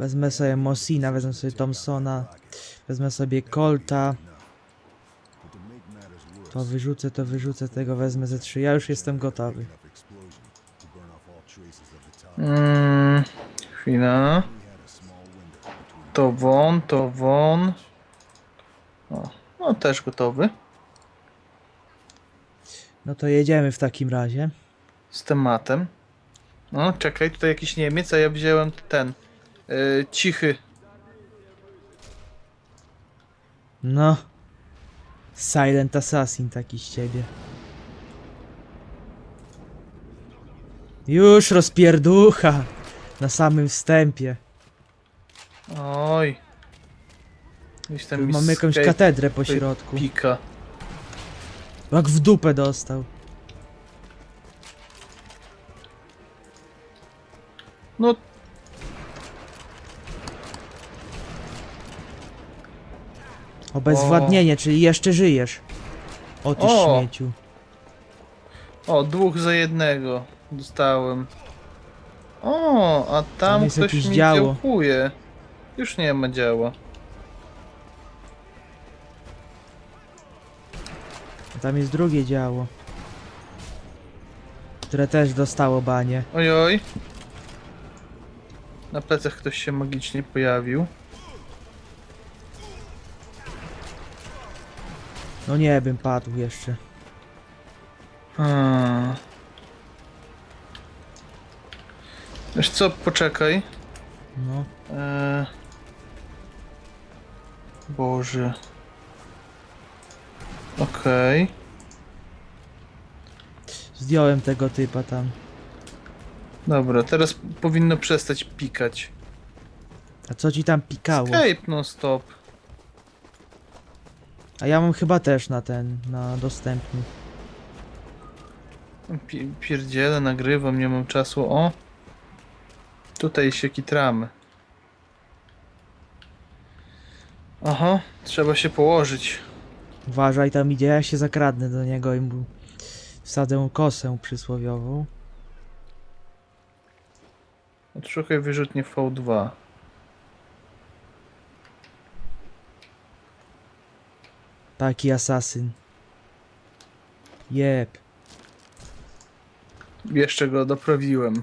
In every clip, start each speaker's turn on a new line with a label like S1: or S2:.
S1: Wezmę sobie Mosina, wezmę sobie Thompsona, wezmę sobie Colta. To wyrzucę, to wyrzucę, tego wezmę ze trzy. Ja już jestem gotowy.
S2: Mm, chwila. To won, to won. O, no też gotowy.
S1: No to jedziemy w takim razie.
S2: Z tematem. No, czekaj, tutaj jakiś Niemiec, a ja wziąłem ten. Yy, cichy.
S1: No. Silent Assassin taki z ciebie. Już rozpierducha. Na samym wstępie.
S2: Oj. Gdzieś tam
S1: Tu mamy jakąś katedrę po środku.
S2: Pika.
S1: Jak w dupę dostał.
S2: No,
S1: Obezwładnienie, czyli jeszcze żyjesz. O ty
S2: O!
S1: śmieciu.
S2: o, dwóch za jednego dostałem. O, a tam,
S1: Tam jest
S2: ktoś
S1: jakieś
S2: mi
S1: działo.
S2: działkuje. Już nie ma działa.
S1: A Tam jest drugie działo. Które też dostało banie.
S2: Oj, oj. Na plecach ktoś się magicznie pojawił.
S1: No nie bym padł jeszcze.
S2: Hmm. Wiesz co, poczekaj.
S1: No.
S2: Eee... Boże. Okej.
S1: Zdjąłem tego typa tam.
S2: Dobra, teraz powinno przestać pikać.
S1: A co ci tam pikało?
S2: Escape non stop.
S1: A ja mam chyba też na ten, na dostępny.
S2: Pi pierdzielę, nagrywam, nie mam czasu. O! Tutaj się kitramy. Aha, trzeba się położyć.
S1: Uważaj, tam idzie, ja się zakradnę do niego i mu wsadzę kosę przysłowiową.
S2: Odszukaj wyrzutnie V2.
S1: Taki asasyn. Jep.
S2: Jeszcze go doprawiłem.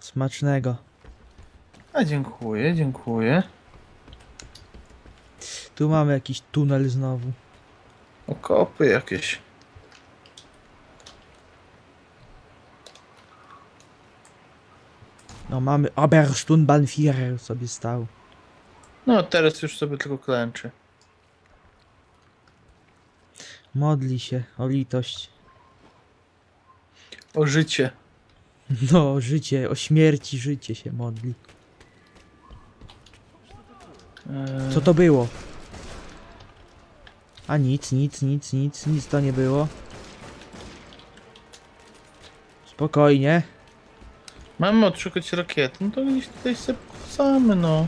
S1: Smacznego.
S2: A dziękuję, dziękuję.
S1: Tu mamy jakiś tunel znowu.
S2: Okopy jakieś.
S1: No mamy Obersturmbannführer sobie stał.
S2: No, teraz już sobie tylko klęczy.
S1: Modli się o litość.
S2: O życie.
S1: No, o życie, o śmierci życie się modli.
S2: Eee,
S1: Co to było? A nic, nic, nic, nic, nic to nie było. Spokojnie.
S2: Mamy odszukać rakiety. No to gdzieś tutaj sobie same, no.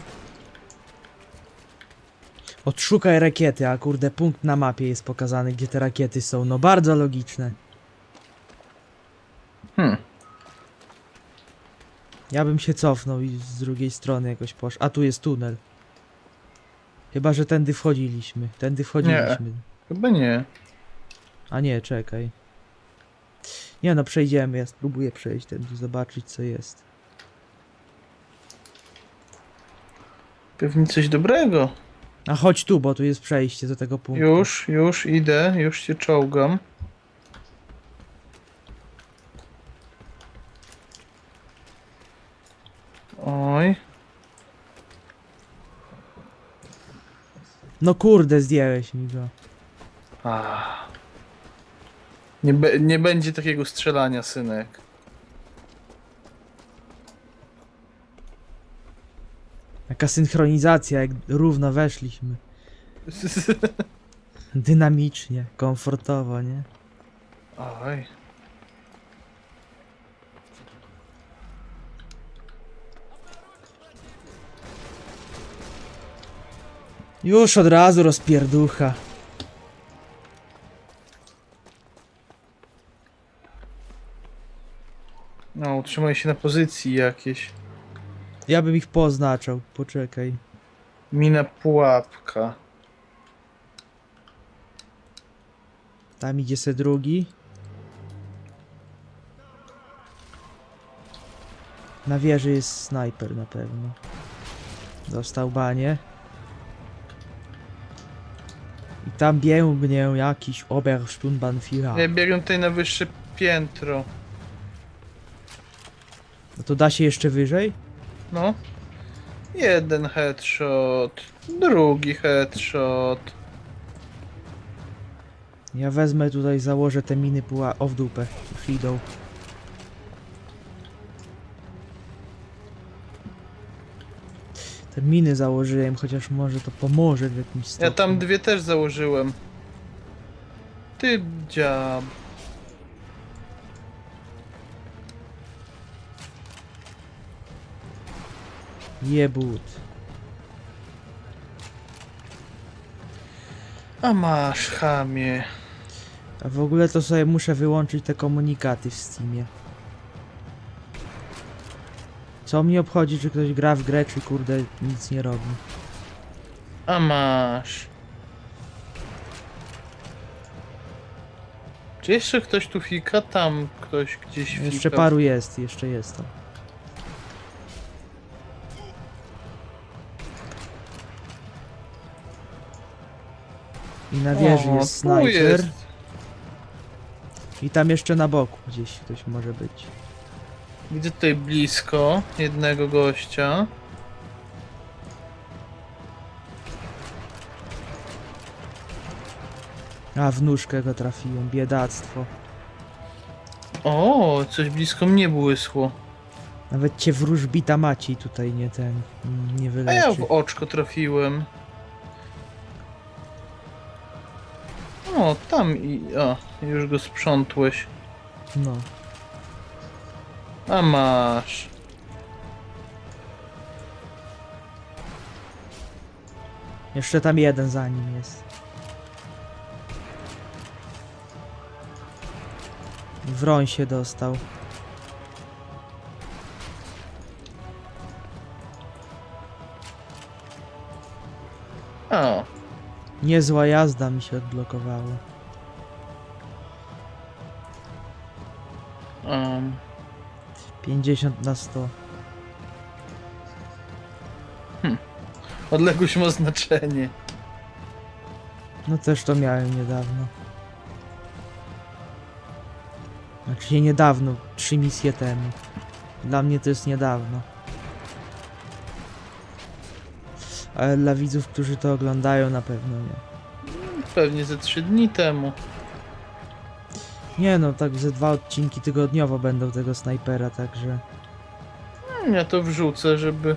S1: Odszukaj rakiety, a kurde punkt na mapie jest pokazany, gdzie te rakiety są. No bardzo logiczne.
S2: Hmm.
S1: Ja bym się cofnął i z drugiej strony jakoś poszedł. A tu jest tunel. Chyba, że tędy wchodziliśmy. Tędy wchodziliśmy.
S2: Chyba nie.
S1: A nie, czekaj. Nie no, przejdziemy. Ja spróbuję przejść tędy, zobaczyć co jest.
S2: Pewnie coś dobrego.
S1: A chodź tu, bo tu jest przejście do tego punktu.
S2: Już, już idę, już się czołgam. Oj,
S1: No kurde, zdjęłeś mi go.
S2: ah. nie, be, nie będzie takiego strzelania, synek.
S1: Jaka synchronizacja, jak równo weszliśmy. Dynamicznie, komfortowo, nie?
S2: Oj.
S1: Już od razu rozpierducha.
S2: No, utrzymaj się na pozycji jakiejś.
S1: Ja bym ich poznaczał, poczekaj.
S2: Mina pułapka.
S1: Tam idzie se drugi. Na wieży jest snajper na pewno. Dostał banie. I tam biegnie jakiś Obersturmbannführer.
S2: Ja biegam tutaj na wyższe piętro.
S1: No to da się jeszcze wyżej?
S2: No. Jeden headshot. Drugi headshot.
S1: Ja wezmę tutaj, założę te miny puła... O w dupę, idą. Te miny założyłem, chociaż może to pomoże w jakimś stopniu.
S2: Ja tam dwie też założyłem. Ty dziab.
S1: Jebut.
S2: A masz, chamie.
S1: A w ogóle to sobie muszę wyłączyć te komunikaty w Steamie. Co mnie obchodzi, czy ktoś gra w grę, czy kurde nic nie robi.
S2: A masz. Czy jeszcze ktoś tu fika? Tam ktoś gdzieś fika.
S1: Jeszcze paru jest, jeszcze jest tam. I na wieży
S2: O,
S1: jest
S2: tu
S1: snajper.
S2: jest.
S1: I tam jeszcze na boku gdzieś ktoś może być.
S2: Widzę tutaj blisko jednego gościa.
S1: A, w nóżkę go trafiłem, biedactwo.
S2: O, coś blisko mnie błysło.
S1: Nawet cię wróżbita Maciej tutaj nie ten, nie
S2: A
S1: wyleczy.
S2: ja w oczko trafiłem. O, tam i... O, już go sprzątłeś.
S1: No.
S2: A masz.
S1: Jeszcze tam jeden za nim jest. Wroń się dostał. Niezła jazda mi się odblokowała.
S2: um,
S1: 50 na 100.
S2: odległość ma znaczenie.
S1: No też to miałem niedawno. Znaczy nie niedawno, trzy misje temu. Dla mnie to jest niedawno. Ale dla widzów, którzy to oglądają na pewno nie.
S2: Pewnie ze trzy dni temu.
S1: Nie no, tak ze dwa odcinki tygodniowo będą tego snajpera, także...
S2: Hmm, Ja to wrzucę, żeby...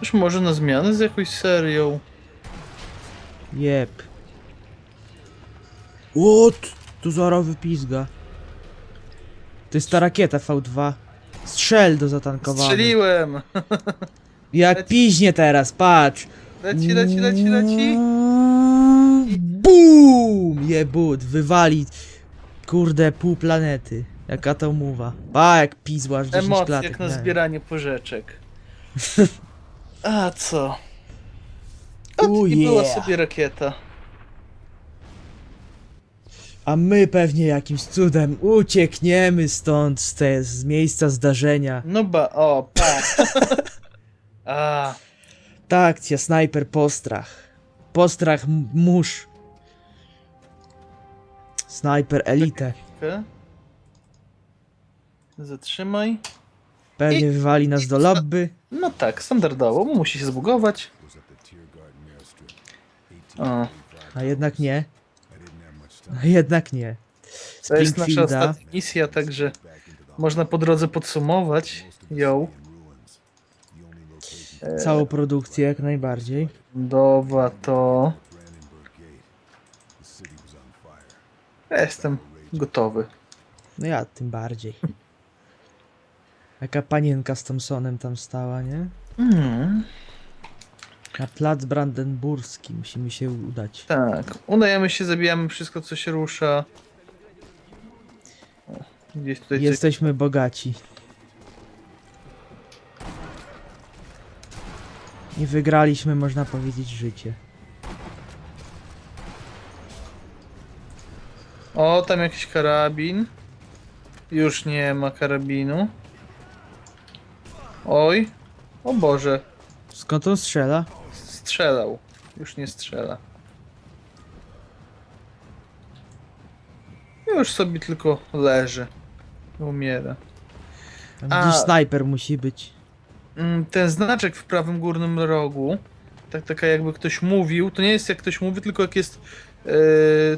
S2: Też może na zmianę z jakąś serią.
S1: Jep. What? Tu zaraz wypizga. To jest ta rakieta V2. Strzel do zatankowania.
S2: Strzeliłem!
S1: Jak
S2: Leci.
S1: piźnie teraz, patrz.
S2: Leci, leci, leci, leci.
S1: Boom! Jebut, wywali. Kurde, pół planety. Jak atomowa. Pa, jak pizłasz 10
S2: Emocje
S1: klatek.
S2: jak na zbieranie porzeczek. A co? A
S1: Oh
S2: i była
S1: yeah.
S2: sobie rakieta.
S1: A my pewnie jakimś cudem uciekniemy stąd, z, te, z miejsca zdarzenia.
S2: No ba, o, pa. A,
S1: Ta akcja, snajper, postrach. Postrach, mórz. Snajper, elite.
S2: Zatrzymaj.
S1: Pewnie wywali nas do lobby.
S2: No tak, standardowo, musi się zbugować. O,
S1: A jednak nie. A jednak nie.
S2: to jest nasza ostatnia misja, także można po drodze podsumować ją.
S1: Całą produkcję jak najbardziej.
S2: Dowa to... Ja jestem gotowy.
S1: No ja tym bardziej. Jaka panienka z Thompsonem tam stała, nie?
S2: Mm,
S1: Na plac brandenburski musimy się udać.
S2: tak, udajemy się, zabijamy wszystko, co się rusza. Gdzieś tutaj coś...
S1: Jesteśmy bogaci. I wygraliśmy, można powiedzieć, życie.
S2: O, tam jakiś karabin. Już nie ma karabinu. Oj. O Boże.
S1: Skąd on strzela?
S2: Strzelał. Już nie strzela. Już sobie tylko leży. Umiera.
S1: Tam
S2: A-
S1: gdzieś snajper musi być.
S2: Mm, Ten znaczek w prawym górnym rogu, tak taka jakby ktoś mówił, to nie jest jak ktoś mówi, tylko jak jest e,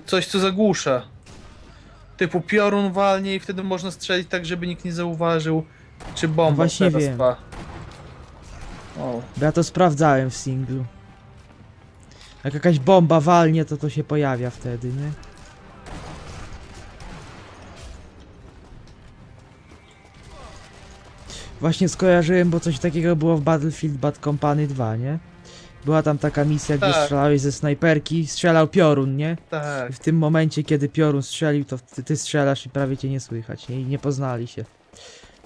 S2: coś, co zagłusza. Typu piorun walnie i wtedy można strzelić tak, żeby nikt nie zauważył, czy bomba
S1: No właśnie
S2: teraz
S1: wiem.
S2: pa. O,
S1: Bo ja to sprawdzałem w singlu. Jak jakaś bomba walnie, to to się pojawia wtedy, nie? Właśnie skojarzyłem, bo coś takiego było w Battlefield Bad Company 2, nie? Była tam taka misja, gdzie
S2: Tak.
S1: strzelałeś ze snajperki, strzelał piorun, nie?
S2: tak.
S1: I w tym momencie, kiedy piorun strzelił, to ty, ty strzelasz i prawie cię nie słychać, nie? I nie poznali się.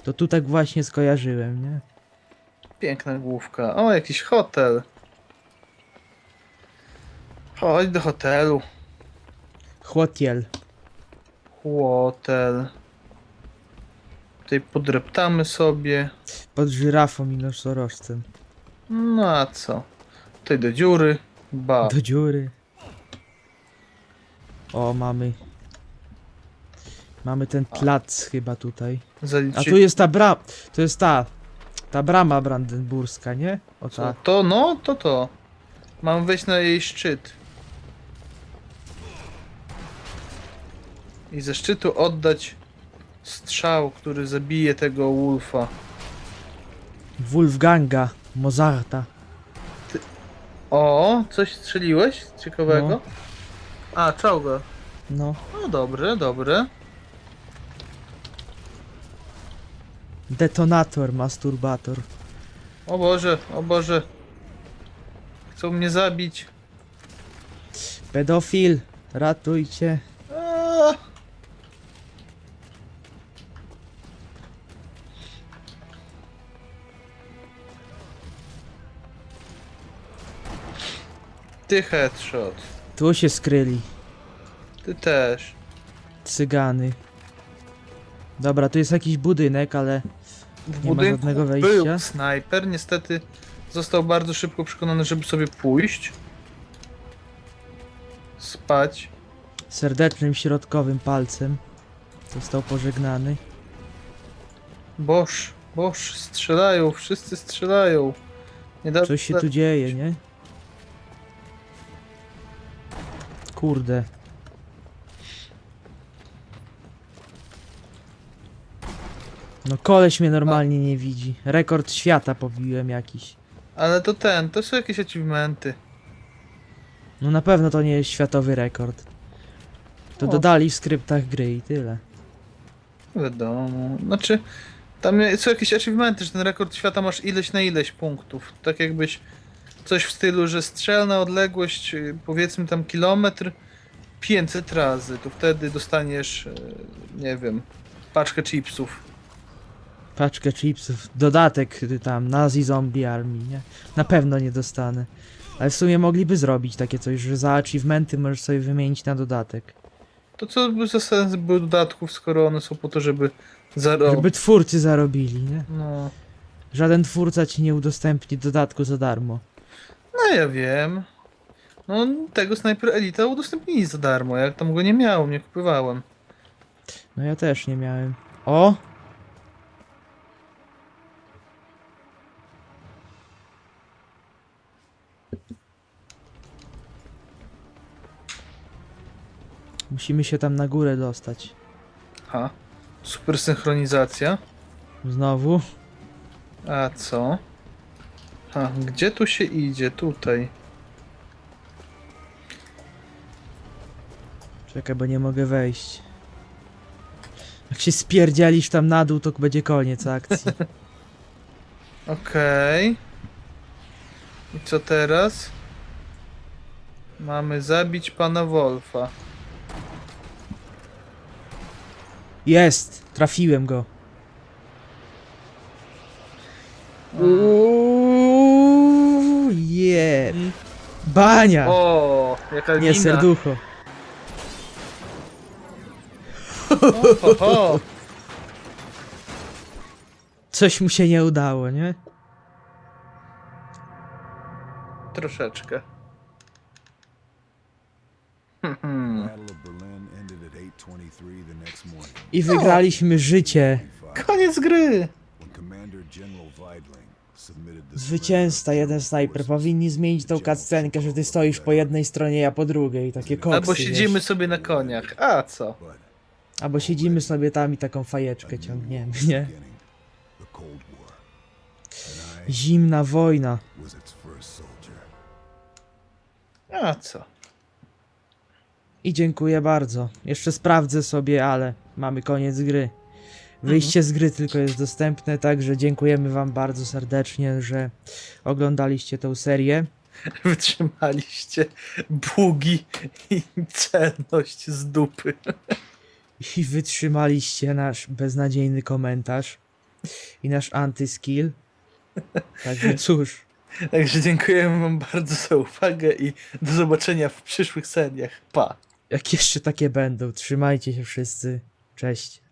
S1: To tu tak właśnie skojarzyłem, nie?
S2: Piękna główka. O, jakiś hotel. Chodź do hotelu.
S1: Chłotiel.
S2: Hotel. Tutaj podreptamy sobie.
S1: Pod żyrafą i nosorożcem.
S2: No a co? Tutaj do dziury. Ba.
S1: Do dziury. O, mamy. Mamy ten plac chyba tutaj. A
S2: Zaliczy...
S1: tu jest ta bra... To jest ta... Ta brama brandenburska, nie? O
S2: Co?
S1: ta.
S2: To no, to to. Mam wejść na jej szczyt. I ze szczytu oddać strzał, który zabije tego Wolfa.
S1: Wolfganga. Mozarta.
S2: O, coś strzeliłeś ciekawego?
S1: No.
S2: A, czołga.
S1: No.
S2: No dobre, dobre.
S1: Detonator, masturbator.
S2: O Boże, o Boże. Chcą mnie zabić.
S1: Pedofil. Ratujcie.
S2: Ty headshot.
S1: Tu się skryli.
S2: Ty też.
S1: Cygany. Dobra, tu jest jakiś budynek, ale
S2: W
S1: Nie ma
S2: budynku
S1: żadnego wejścia?
S2: był snajper. Niestety został bardzo szybko przekonany, żeby sobie pójść. Spać.
S1: serdecznym środkowym palcem został pożegnany.
S2: Boż, boż, strzelają, wszyscy strzelają. Nie da
S1: Coś się tu dzieje, nie? Kurde. No koleś mnie normalnie nie widzi. Rekord świata pobiłem jakiś.
S2: Ale to ten, to są jakieś achievementy.
S1: No na pewno to nie jest światowy rekord. To
S2: O.
S1: dodali w skryptach gry i tyle.
S2: Wiadomo. Znaczy, tam są jakieś achievementy, że ten rekord świata masz ileś na ileś punktów. Tak jakbyś coś w stylu, że strzel na odległość, y, powiedzmy tam kilometr 500 razy, to wtedy dostaniesz, y, nie wiem, paczkę chipsów.
S1: Paczkę chipsów, dodatek tam, Nazi Zombie Army, nie? Na pewno nie dostanę. Ale w sumie mogliby zrobić takie coś, że za achievementy możesz sobie wymienić na dodatek.
S2: To co by za sens był dodatków, skoro one są po to, żeby zarobić.
S1: Żeby twórcy zarobili, nie?
S2: No,
S1: Żaden twórca ci nie udostępni dodatku za darmo.
S2: Ja wiem. No, tego Sniper Elita udostępnili za darmo, jak tam go nie miałem, nie kupowałem.
S1: No ja też nie miałem. O! Musimy się tam na górę dostać.
S2: Ha, super synchronizacja.
S1: Znowu.
S2: A co? Ha, gdzie tu się idzie? Tutaj.
S1: Czekaj, bo nie mogę wejść. Jak się spierdzielisz tam na dół, to będzie koniec akcji.
S2: Okej. I co teraz? Mamy zabić pana Wolfa.
S1: Jest! Trafiłem go. Uuuu, Bania!
S2: O, jaka
S1: Nie
S2: mina.
S1: serducho.
S2: O, ho, ho.
S1: Coś mu się nie udało, nie?
S2: Troszeczkę.
S3: Battle of Berlin ended at 8:23 the next morning.
S1: I wygraliśmy życie.
S2: Koniec gry!
S1: Zwycięzca, jeden snajper. Powinni zmienić tą cutscenkę, że ty stoisz po jednej stronie, ja po drugiej. Takie koksy,
S2: Albo siedzimy
S1: wiesz.
S2: sobie na koniach. A co?
S1: Albo siedzimy sobie tam i taką fajeczkę ciągniemy, nie? Zimna wojna.
S2: A co?
S1: I dziękuję bardzo. Jeszcze sprawdzę sobie, ale mamy koniec gry. Wyjście z gry tylko jest dostępne, także dziękujemy wam bardzo serdecznie, że oglądaliście tą serię.
S2: Wytrzymaliście bugi i celność z dupy.
S1: I wytrzymaliście nasz beznadziejny komentarz i nasz antyskill. Także cóż,
S2: Także dziękujemy wam bardzo za uwagę i do zobaczenia w przyszłych seriach. Pa!
S1: jak jeszcze takie będą, trzymajcie się wszyscy. Cześć.